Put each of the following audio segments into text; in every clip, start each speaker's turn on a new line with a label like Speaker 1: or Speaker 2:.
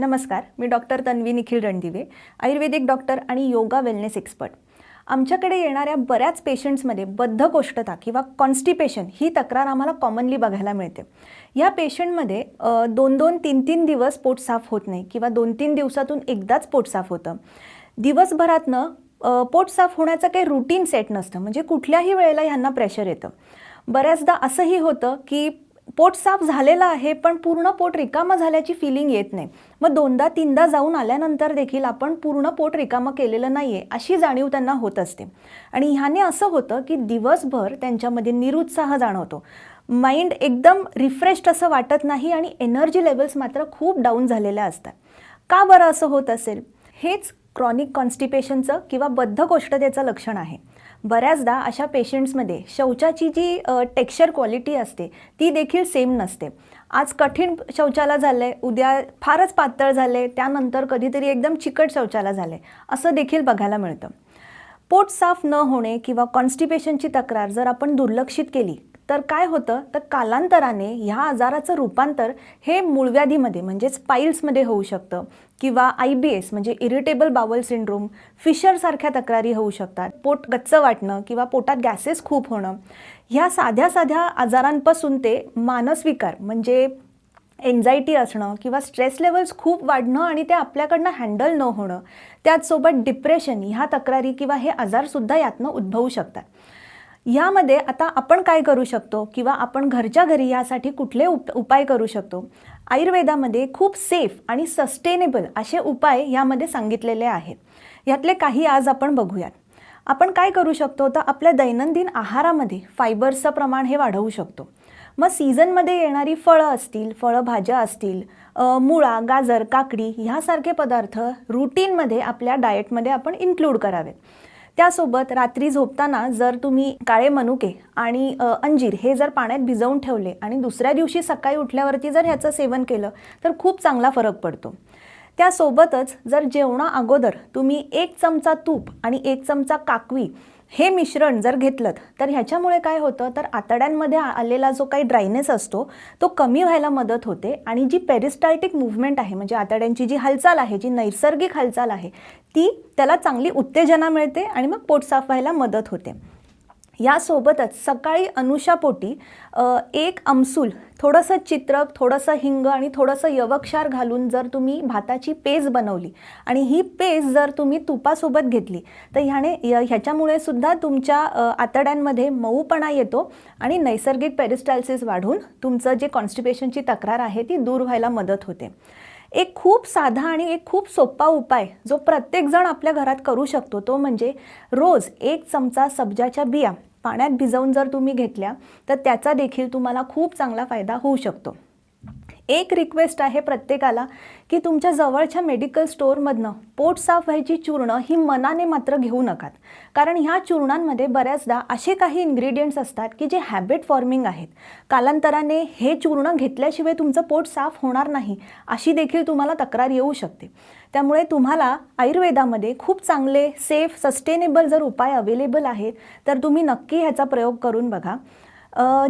Speaker 1: नमस्कार मी doctor Tanvi Nikhil Randive ayurvedic doctor आणि योगा वेलनेस एक्सपर्ट आमच्याकडे येणाऱ्या बऱ्याच पेशंट्समध्ये बद्धकोष्ठता किंवा कॉन्स्टिपेशन ही तक्रार आम्हाला कॉमनली बघायला मिळते. या पेशंटमध्ये दोन दोन तीन तीन दिवस पोट साफ होत नाही किंवा दोन तीन दिवसातून एकदाच पोट साफ होतं. दिवसभरातनं पोट साफ होण्याचं काही रुटीन सेट नसतं म्हणजे कुठल्याही वेळेला ह्यांना प्रेशर येतं. बऱ्याचदा असंही होतं की पोट साफ झालेलं आहे पण पूर्ण पोट रिकामं झाल्याची फिलिंग येत नाही. मग दोनदा तीनदा जाऊन आल्यानंतर देखील आपण पूर्ण पोट रिकामं केलेलं नाही आहे अशी जाणीव त्यांना होत असते. आणि ह्याने असं होतं की दिवसभर त्यांच्यामध्ये निरुत्साह जाणवतो. माइंड एकदम रिफ्रेश्ड असं वाटत नाही आणि एनर्जी लेवल्स मात्र खूप डाऊन झालेल्या असतात. का बरं असं होत असेल? हेच क्रॉनिक कॉन्स्टिपेशनचं किंवा बद्धकोष्ठतेचं लक्षण आहे. बऱ्याचदा अशा पेशंट्समध्ये शौचाची जी टेक्स्चर क्वालिटी असते ती देखील सेम नसते. आज कठीण शौचाला झालं आहे उद्या फारच पातळ झालं आहे त्यानंतर कधीतरी एकदम चिकट शौचाला झालं आहे असं देखील बघायला मिळतं. पोट साफ न होणे किंवा कॉन्स्टिपेशनची तक्रार जर आपण दुर्लक्षित केली तर काय होतं? तर कालांतराने ह्या आजाराचं रूपांतर हे मूळव्याधीमध्ये म्हणजेच पाईल्समध्ये होऊ शकतं किंवा आय बी एस म्हणजे इरिटेबल बावल सिंड्रोम फिशरसारख्या तक्रारी होऊ शकतात. पोट गच्च वाटणं किंवा पोटात गॅसेस खूप होणं. ह्या साध्या साध्या आजारांपासून ते मानसविकार म्हणजे एन्झायटी असणं किंवा स्ट्रेस लेवल्स खूप वाढणं आणि ते आपल्याकडनं हँडल न होणं त्याचसोबत डिप्रेशन ह्या तक्रारी किंवा हे आजारसुद्धा यातनं उद्भवू शकतात. यामध्ये आता आपण काय करू शकतो किंवा आपण घरच्या घरी यासाठी कुठले उप उपाय करू शकतो? आयुर्वेदामध्ये खूप सेफ आणि सस्टेनेबल असे उपाय यामध्ये सांगितलेले आहेत. यातले काही आज आपण बघूयात. आपण काय करू शकतो? तर आपल्या दैनंदिन आहारामध्ये फायबर्सचं प्रमाण हे वाढवू शकतो. मग सीझनमध्ये येणारी फळं असतील फळं भाज्या असतील मुळा गाजर काकडी ह्यासारखे पदार्थ रुटीनमध्ये आपल्या डाएटमध्ये आपण इन्क्लूड करावेत. त्यासोबत रात्री झोपताना जर तुम्ही काळे मनुके आणि अंजीर हे जर पाण्यात भिजवून ठेवले आणि दुसऱ्या दिवशी सकाळी उठल्यावरती जर ह्याचं सेवन केलं तर खूप चांगला फरक पडतो. त्यासोबतच जर जेवणा अगोदर तुम्ही एक चमचा तूप आणि एक चमचा काकवी हे मिश्रण जर घेतलं तर ह्याच्यामुळे काय होतं? तर आतड्यांमध्ये आलेला जो काही ड्रायनेस असतो तो कमी व्हायला मदत होते आणि जी पेरिस्टाल्टिक मुवमेंट आहे म्हणजे आतड्यांची जी हालचाल आहे जी नैसर्गिक हालचाल आहे ती त्याला चांगली उत्तेजना मिळते आणि मग पोट साफ व्हायला मदत होते. यासोबतच सकाळी अनुषापोटी एक अमसूल थोडंसं चित्रक थोडंसं हिंग आणि थोडंसं यवक्षार घालून जर तुम्ही भाताची पेज बनवली आणि ही पेज जर तुम्ही तुपासोबत घेतली तर ह्याने य- ह्याच्यामुळे सुद्धा तुमच्या आतड्यांमध्ये मऊपणा येतो आणि नैसर्गिक पेरिस्टायसिस वाढून तुमचं जे कॉन्स्टिपेशनची तक्रार आहे ती दूर व्हायला मदत होते. एक खूप साधा आणि एक खूप सोपा उपाय जो प्रत्येकजण आपल्या घरात करू शकतो तो म्हणजे रोज एक चमचा सब्जाच्या बिया पाण्यात भिजवून जर तुम्ही घेतल्या तर त्याचा देखील तुम्हाला खूप चांगला फायदा होऊ शकतो. एक रिक्वेस्ट आहे प्रत्येकाला की तुमच्या जवळच्या मेडिकल स्टोअरमधनं पोट साफ व्हायची चूर्ण ही मनाने मात्र घेऊ नकात. कारण ह्या चूर्णांमध्ये बऱ्याचदा असे काही इन्ग्रेडियंट्स असतात की जे हॅबिट फॉर्मिंग आहेत. कालांतराने हे चूर्ण घेतल्याशिवाय तुमचं पोट साफ होणार नाही अशी देखील तुम्हाला तक्रार येऊ शकते. त्यामुळे तुम्हाला आयुर्वेदामध्ये खूप चांगले सेफ सस्टेनेबल जर उपाय अवेलेबल आहेत तर तुम्ही नक्की ह्याचा प्रयोग करून बघा.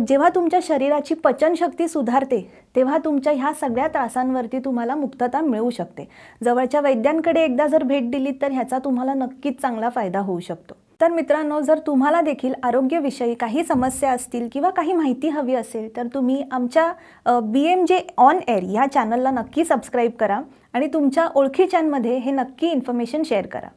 Speaker 1: जेव्हा तुमच्या शरीराची पचनशक्ती सुधारते तेव्हा तुमच्या ह्या सगळ्या त्रासांवरती तुम्हाला मुक्तता मिळू शकते. जवळच्या वैद्यांकडे एकदा जर भेट दिली तर ह्याचा तुम्हाला नक्कीच चांगला फायदा होऊ शकतो. तर मित्रांनो जर तुम्हाला देखील आरोग्यविषयी काही समस्या असतील किंवा काही माहिती हवी असेल तर तुम्ही आमच्या B M J on air ह्या चॅनलला नक्की सबस्क्राईब करा आणि तुमच्या ओळखीच्यांमध्ये हे नक्की इन्फॉर्मेशन शेअर करा.